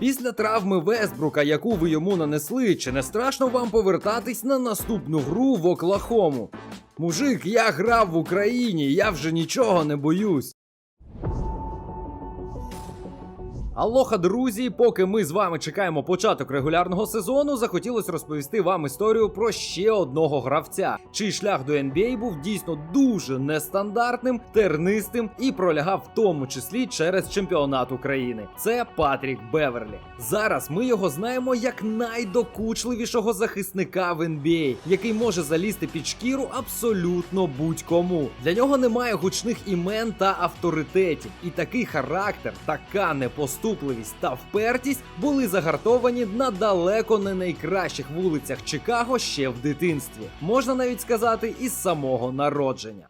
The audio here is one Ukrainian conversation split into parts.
Після травми Вестбрука, яку ви йому нанесли, чи не страшно вам повертатись на наступну гру в Оклахому? Мужик, я грав в Україні, я вже нічого не боюсь. Алоха, друзі, поки ми з вами чекаємо початок регулярного сезону, захотілося розповісти вам історію про ще одного гравця, чий шлях до NBA був дійсно дуже нестандартним, тернистим і пролягав в тому числі через чемпіонат України. Це Патрік Беверлі. Зараз ми його знаємо як найдокучливішого захисника в NBA, який може залізти під шкіру абсолютно будь-кому. Для нього немає гучних імен та авторитетів, і такий характер, така непоступливість та впертість були загартовані на далеко не найкращих вулицях Чикаго ще в дитинстві, можна навіть сказати, із самого народження.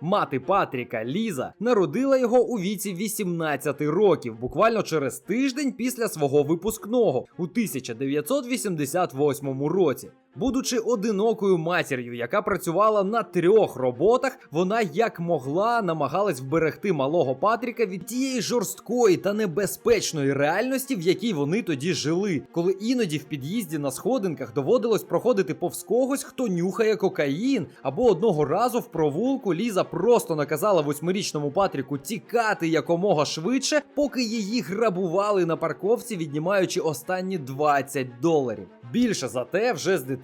Мати Патріка Ліза народила його у віці 18 років, буквально через тиждень після свого випускного у 1988 році. Будучи одинокою матір'ю, яка працювала на трьох роботах, вона як могла намагалась вберегти малого Патріка від тієї жорсткої та небезпечної реальності, в якій вони тоді жили, коли іноді в під'їзді на сходинках доводилось проходити повз когось, хто нюхає кокаїн, або одного разу в провулку Ліза просто наказала восьмирічному Патріку тікати якомога швидше, поки її грабували на парковці, віднімаючи останні 20 доларів. Більше за те, вже з дитинства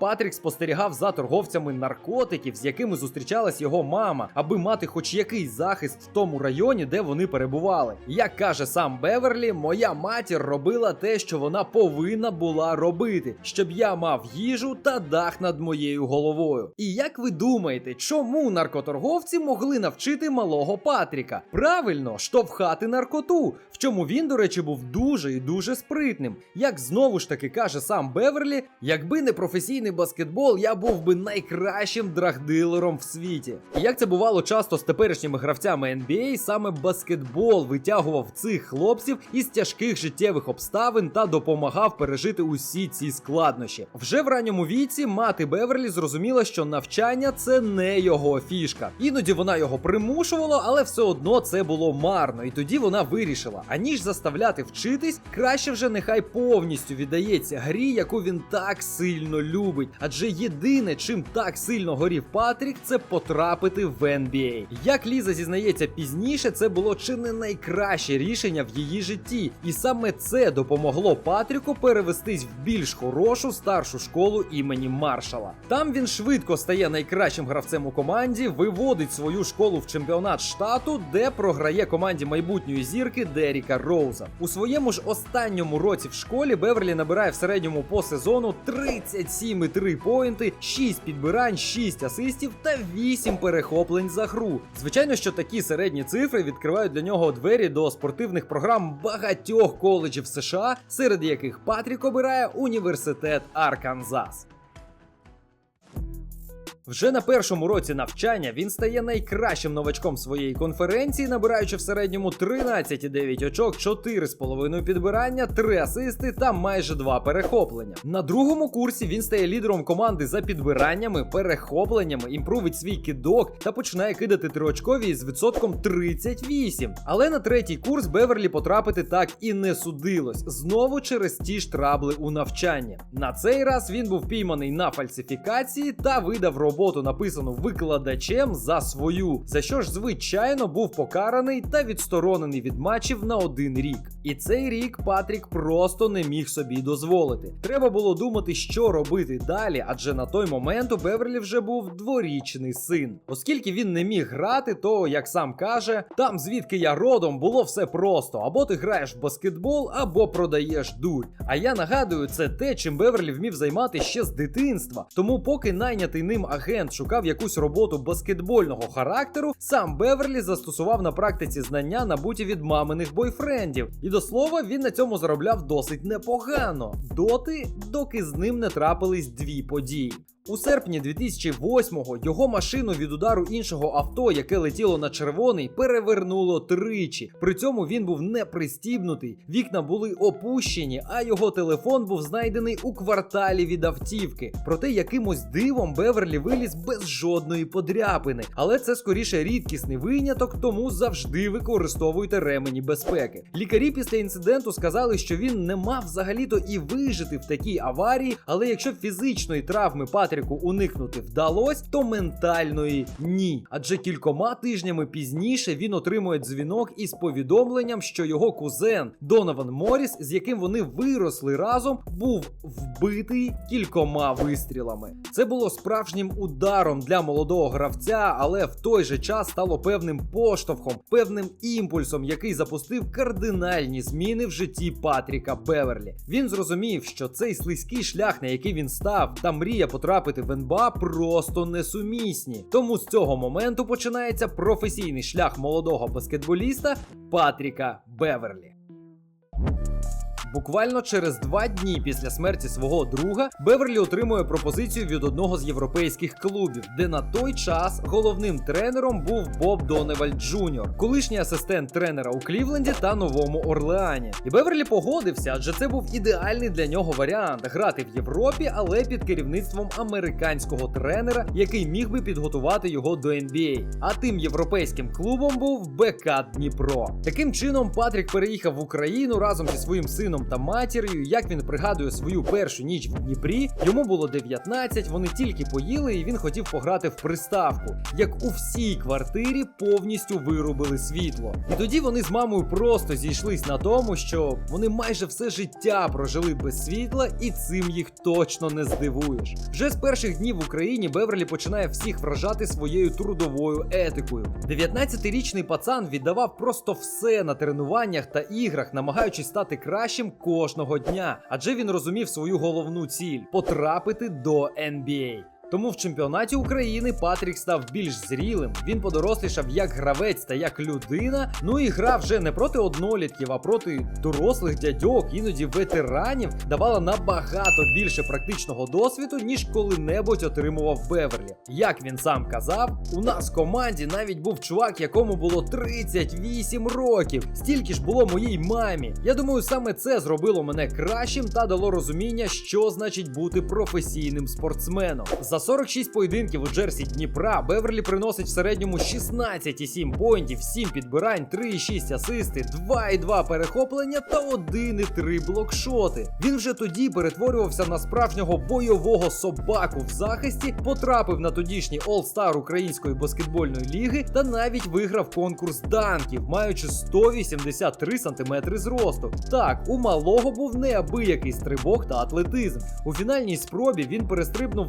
Патрік спостерігав за торговцями наркотиків, з якими зустрічалась його мама, аби мати хоч якийсь захист в тому районі, де вони перебували. Як каже сам Беверлі, моя матір робила те, що вона повинна була робити, щоб я мав їжу та дах над моєю головою. І як ви думаєте, чому наркоторговці могли навчити малого Патріка? Правильно, штовхати наркоту, в чому він, до речі, був дуже і дуже спритним. Як знову ж таки каже сам Беверлі, якби не професійний баскетбол, я був би найкращим драгдилером в світі. І як це бувало часто з теперішніми гравцями NBA, саме баскетбол витягував цих хлопців із тяжких життєвих обставин та допомагав пережити усі ці складнощі. Вже в ранньому віці мати Беверлі зрозуміла, що навчання це не його фішка. Іноді вона його примушувала, але все одно це було марно. І тоді вона вирішила: аніж заставляти вчитись, краще вже нехай повністю віддається грі, яку він так сильно любить. Адже єдине, чим так сильно горів Патрік, це потрапити в NBA. Як Ліза зізнається пізніше, це було чи не найкраще рішення в її житті, і саме це допомогло Патріку перевестись в більш хорошу старшу школу імені Маршала. Там він швидко стає найкращим гравцем у команді, виводить свою школу в чемпіонат штату, де програє команді майбутньої зірки Деріка Роуза. У своєму ж останньому році в школі Беверлі набирає в середньому по сезону 37,3 поінти, 6 підбирань, 6 асистів та 8 перехоплень за гру. Звичайно, що такі середні цифри відкривають для нього двері до спортивних програм багатьох коледжів США, серед яких Патрік обирає університет Арканзас. Вже на першому році навчання він стає найкращим новачком своєї конференції, набираючи в середньому 13,9 очок, 4,5 підбирання, 3 асисти та майже 2 перехоплення. На другому курсі він стає лідером команди за підбираннями, перехопленнями, імпрувить свій кидок та починає кидати триочкові з відсотком 38. Але на третій курс Беверлі потрапити так і не судилось. Знову через ті ж трабли у навчанні. На цей раз він був пійманий на фальсифікації та видав роботу, написану викладачем за свою, за що ж, звичайно, був покараний та відсторонений від матчів на один рік. І цей рік Патрік просто не міг собі дозволити. Треба було думати, що робити далі, адже на той момент у Беверлі вже був дворічний син. Оскільки він не міг грати, то як сам каже, там звідки я родом було все просто: або ти граєш в баскетбол, або продаєш дурь. А я нагадую, це те, чим Беверлі вмів займати ще з дитинства. Тому, поки найнятий ним агент шукав якусь роботу баскетбольного характеру, сам Беверлі застосував на практиці знання, набуті від маминих бойфрендів. І до слова, він на цьому заробляв досить непогано. Доти, доки з ним не трапились дві події. У серпні 2008-го його машину від удару іншого авто, яке летіло на червоний, перевернуло тричі. При цьому він був не пристібнутий, вікна були опущені, а його телефон був знайдений у кварталі від автівки. Проте якимось дивом Беверлі виліз без жодної подряпини. Але це скоріше рідкісний виняток, тому завжди використовуйте ремені безпеки. Лікарі після інциденту сказали, що він не мав взагалі-то і вижити в такій аварії, але якщо фізичної травми Патріку уникнути вдалося, то ментальної ні. Адже кількома тижнями пізніше він отримує дзвінок із повідомленням, що його кузен Донован Моріс, з яким вони виросли разом, був вбитий кількома вистрілами. Це було справжнім ударом для молодого гравця, але в той же час стало певним поштовхом, певним імпульсом, який запустив кардинальні зміни в житті Патріка Беверлі. Він зрозумів, що цей слизький шлях, на який він став, та мрія потрапити в НБА просто несумісні. Тому з цього моменту починається професійний шлях молодого баскетболіста Патріка Беверлі. Буквально через два дні після смерті свого друга Беверлі отримує пропозицію від одного з європейських клубів, де на той час головним тренером був Боб Доневальд Джуніор, колишній асистент тренера у Клівленді та Новому Орлеані. І Беверлі погодився, адже це був ідеальний для нього варіант грати в Європі, але під керівництвом американського тренера, який міг би підготувати його до NBA. А тим європейським клубом був БК Дніпро. Таким чином, Патрік переїхав в Україну разом зі своїм сином та матір'ю. Як він пригадує свою першу ніч в Дніпрі, йому було 19, вони тільки поїли, і він хотів пограти в приставку. Як у всій квартирі повністю вирубили світло. І тоді вони з мамою просто зійшлись на тому, що вони майже все життя прожили без світла, і цим їх точно не здивуєш. Вже з перших днів в Україні Беверлі починає всіх вражати своєю трудовою етикою. 19-річний пацан віддавав просто все на тренуваннях та іграх, намагаючись стати кращим кожного дня, адже він розумів свою головну ціль потрапити до NBA. Тому в чемпіонаті України Патрік став більш зрілим. Він подорослішав як гравець та як людина. Ну і гра вже не проти однолітків, а проти дорослих дядьок, іноді ветеранів, давала набагато більше практичного досвіду, ніж коли-небудь отримував Беверлі. Як він сам казав, у нас в команді навіть був чувак, якому було 38 років. Стільки ж було моїй мамі. Я думаю, саме це зробило мене кращим та дало розуміння, що значить бути професійним спортсменом. За 46 поєдинків у Джерсі Дніпра Беверлі приносить в середньому 16,7 поінтів, 7 підбирань, 3,6 асисти, 2,2 перехоплення та 1,3 блокшоти. Він вже тоді перетворювався на справжнього бойового собаку в захисті, потрапив на тодішній All-Star української баскетбольної ліги та навіть виграв конкурс данків, маючи 183 см зросту. Так, у малого був неабиякий стрибок та атлетизм. У фінальній спробі він перестрибнув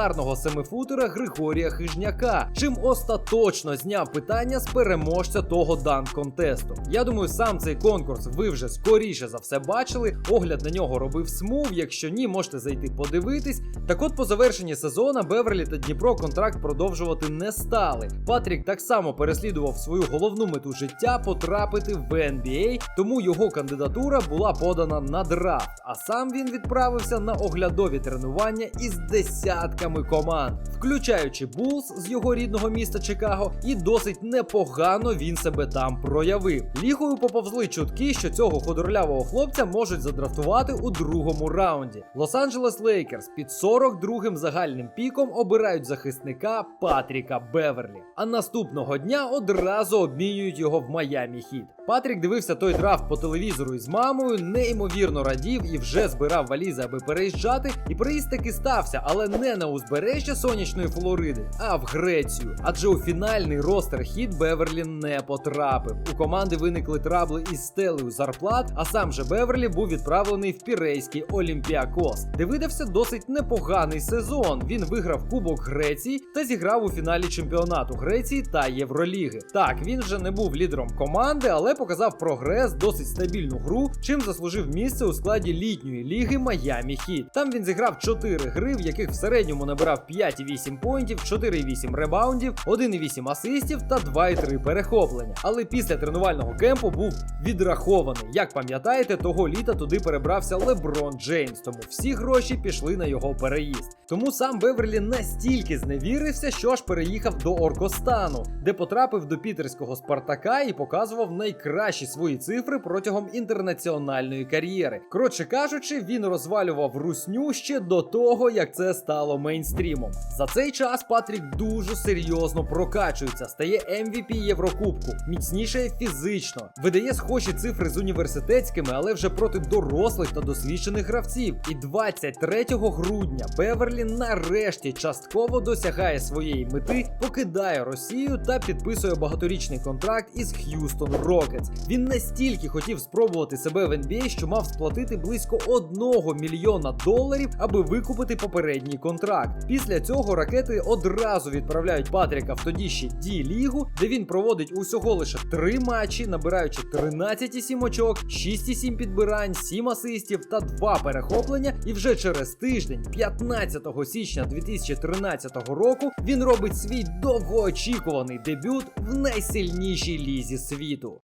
легендарного семифутера Григорія Хижняка, чим остаточно зняв питання з переможця того данк-контесту. Я думаю, сам цей конкурс ви вже скоріше за все бачили. Огляд на нього робив смув. Якщо ні, можете зайти подивитись. Так от по завершенні сезону Беверлі та Дніпро контракт продовжувати не стали. Патрік так само переслідував свою головну мету життя потрапити в NBA, тому його кандидатура була подана на драфт. А сам він відправився на оглядові тренування із десятками команд, включаючи Булс з його рідного міста Чикаго, і досить непогано він себе там проявив. Лігою поповзли чутки, що цього худорлявого хлопця можуть задрафтувати у другому раунді. Лос-Анджелес Лейкерс під 42-м загальним піком обирають захисника Патріка Беверлі. А наступного дня одразу обмінюють його в Майамі Хіт. Патрік дивився той драфт по телевізору із мамою, неймовірно радів і вже збирав валізи, аби переїжджати. І приїзд таки стався, але не на узбережжя сонячної Флориди, а в Грецію. Адже у фінальний ростер хіт Беверлі не потрапив. У команди виникли трабли із стелею зарплат, а сам же Беверлі був відправлений в пірейський Олімпіакос, де видався досить непоганий сезон. Він виграв Кубок Греції та зіграв у фіналі чемпіонату Греції та Євроліги. Так, він вже не був лідером команди, але показав прогрес, досить стабільну гру, чим заслужив місце у складі літньої ліги Майами Хіт. Там він зіграв 4 гри, в яких в середньому набирав 5,8 поінтів, 4,8 ребаундів, 1,8 асистів та 2,3 перехоплення. Але після тренувального кемпу був відрахований. Як пам'ятаєте, того літа туди перебрався Леброн Джеймс, тому всі гроші пішли на його переїзд. Тому сам Беверлі настільки зневірився, що аж переїхав до Оркостану, де потрапив до пітерського Спартака і показував найкращі свої цифри протягом інтернаціональної кар'єри. Коротше кажучи, він розвалював русню ще до того, як це стало мейнстрімом. За цей час Патрік дуже серйозно прокачується, стає MVP Єврокубку, міцніше фізично, видає схожі цифри з університетськими, але вже проти дорослих та досвідчених гравців. І 23 грудня Беверлі нарешті частково досягає своєї мети, покидає Росію та підписує багаторічний контракт із Х'юстон Рокетс. Він настільки хотів спробувати себе в NBA, що мав сплатити близько 1 мільйона доларів, аби викупити попередній контракт. Після цього ракети одразу відправляють Патріка в тоді ще ді лігу, де він проводить усього лише 3 матчі, набираючи 13,7 очок, 6,7 підбирань, 7 асистів та 2 перехоплення. І вже через тиждень, 15 січня 2013 року, він робить свій довгоочікуваний дебют в найсильнішій лізі світу.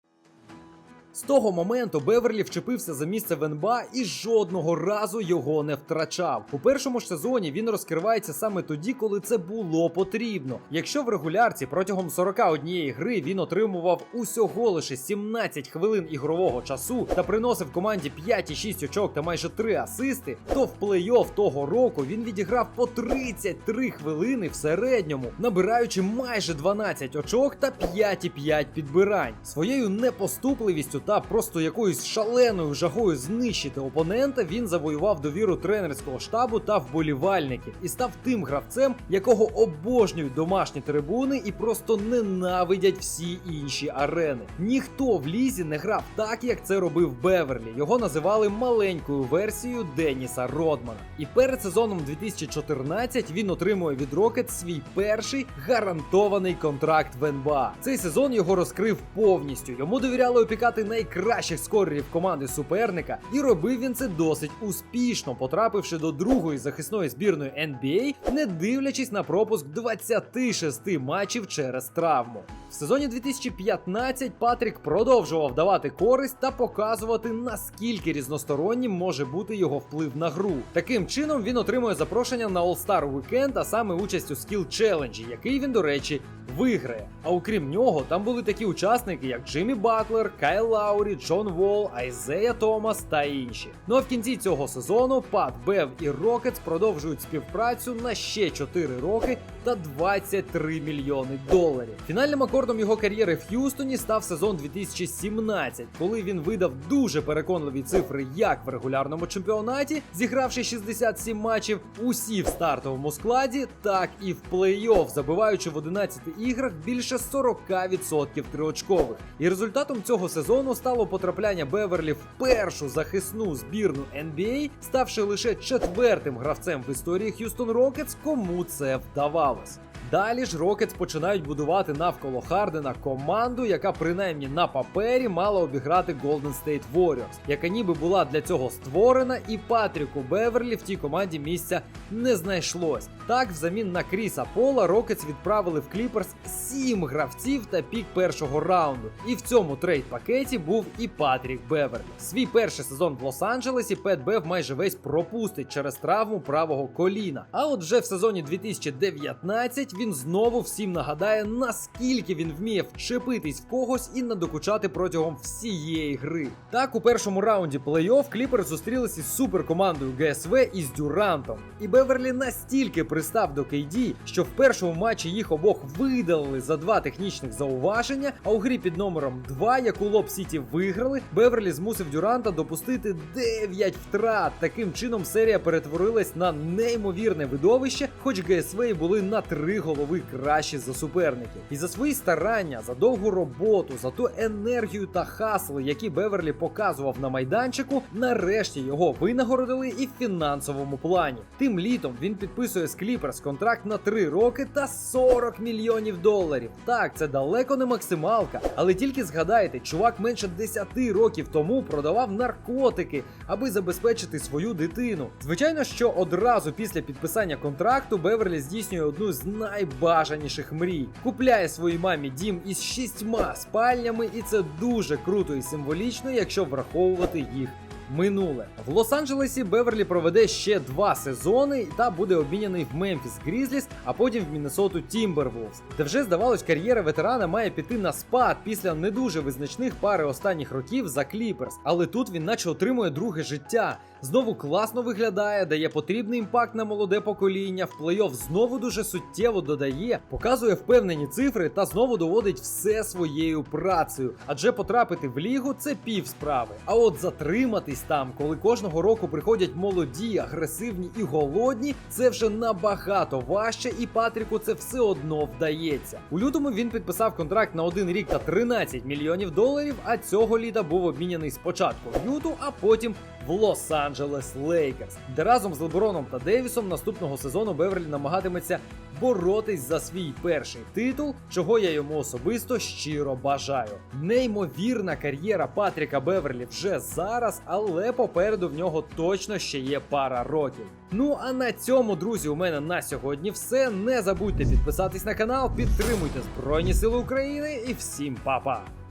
З того моменту Беверлі вчепився за місце в НБА і жодного разу його не втрачав. У першому ж сезоні він розкривається саме тоді, коли це було потрібно. Якщо в регулярці протягом 41 гри він отримував усього лише 17 хвилин ігрового часу та приносив команді 5,6 очок та майже 3 асисти, то в плей-офф того року він відіграв по 33 хвилини в середньому, набираючи майже 12 очок та 5,5 підбирань. Своєю непоступливістю та просто якоюсь шаленою жагою знищити опонента, він завоював довіру тренерського штабу та вболівальників і став тим гравцем, якого обожнюють домашні трибуни і просто ненавидять всі інші арени. Ніхто в лізі не грав так, як це робив Беверлі. Його називали маленькою версією Деніса Родмана. І перед сезоном 2014 він отримує від Рокет свій перший гарантований контракт в НБА. Цей сезон його розкрив повністю. Йому довіряли опікати найкращих скорерів команди суперника, і робив він це досить успішно, потрапивши до другої захисної збірної NBA, не дивлячись на пропуск 26 матчів через травму. В сезоні 2015 Патрік продовжував давати користь та показувати наскільки різностороннім може бути його вплив на гру. Таким чином він отримує запрошення на All-Star Weekend, а саме участь у Skill Challenge, який він, до речі, виграє. А окрім нього, там були такі учасники, як Джиммі Батлер, Кайл Лаурі, Джон Волл, Айзея Томас та інші. Ну а в кінці цього сезону Пат Бев і Рокетс продовжують співпрацю на ще 4 роки та 23 мільйони доларів. Фінальним акордом його кар'єри в Х'юстоні став сезон 2017, коли він видав дуже переконливі цифри як в регулярному чемпіонаті, зігравши 67 матчів усі в стартовому складі, так і в плей-офф, забиваючи в 11 іграх більше 40% триочкових. І результатом цього сезону стало потрапляння Беверлі в першу захисну збірну NBA, ставши лише четвертим гравцем в історії Х'юстон Рокетс, кому це вдавалось. Далі ж Рокетс починають будувати навколо Хардена команду, яка принаймні на папері мала обіграти Golden State Warriors, яка ніби була для цього створена, і Патріку Беверлі в тій команді місця не знайшлось. Так, взамін на Кріса Пола Рокетс відправили в Кліперс сім гравців та пік першого раунду. І в цьому трейд пакеті був і Патрік Беверлі. Свій перший сезон в Лос-Анджелесі Пет Бев майже весь пропустить через травму правого коліна. А от вже в сезоні 2019 він знову всім нагадає, наскільки він вміє вчепитись в когось і надокучати протягом всієї гри. Так, у першому раунді плей-офф Кліпер зустрілися із суперкомандою ГСВ із Дюрантом. І Беверлі настільки пристав до KD, що в першому матчі їх обох видалили за два технічних зауваження. А у грі під номером 2, яку Лоб Сіті виграли, Беверлі змусив Дюранта допустити 9 втрат. Таким чином серія перетворилась на неймовірне видовище, хоч ГСВ і були на 3 голи голови кращі за суперників. І за свої старання, за довгу роботу, за ту енергію та хасли, які Беверлі показував на майданчику, нарешті його винагородили і в фінансовому плані. Тим літом він підписує з Кліперс контракт на 3 роки та 40 мільйонів доларів. Так, це далеко не максималка, але тільки згадайте, чувак менше 10 років тому продавав наркотики, аби забезпечити свою дитину. Звичайно, що одразу після підписання контракту Беверлі здійснює одну з найбажаніших мрій. Купляє своїй мамі дім із шістьма спальнями, і це дуже круто і символічно, якщо враховувати їх. Минуле в Лос-Анджелесі Беверлі проведе ще два сезони та буде обміняний в Мемфіс Грізліс, а потім в Міннесоту Тімберволвс, де вже здавалось, кар'єра ветерана має піти на спад після не дуже визначних пари останніх років за Кліперс. Але тут він наче отримує друге життя. Знову класно виглядає, дає потрібний імпакт на молоде покоління. В плей-офф знову дуже суттєво додає, показує впевнені цифри та знову доводить все своєю працею. Адже потрапити в лігу це пів справи. А от затриматись там, коли кожного року приходять молоді, агресивні і голодні, це вже набагато важче, і Патріку це все одно вдається. У лютому він підписав контракт на один рік та 13 мільйонів доларів. А цього літа був обміняний спочатку в Юту, а потім в Лос-Анджелес Лейкерс, де разом з Леброном та Девісом наступного сезону Беверлі намагатиметься боротись за свій перший титул, чого я йому особисто щиро бажаю. Неймовірна кар'єра Патріка Беверлі вже зараз, але попереду в нього точно ще є пара років. Ну а на цьому, друзі, у мене на сьогодні все. Не забудьте підписатись на канал, підтримуйте Збройні Сили України і всім па-па!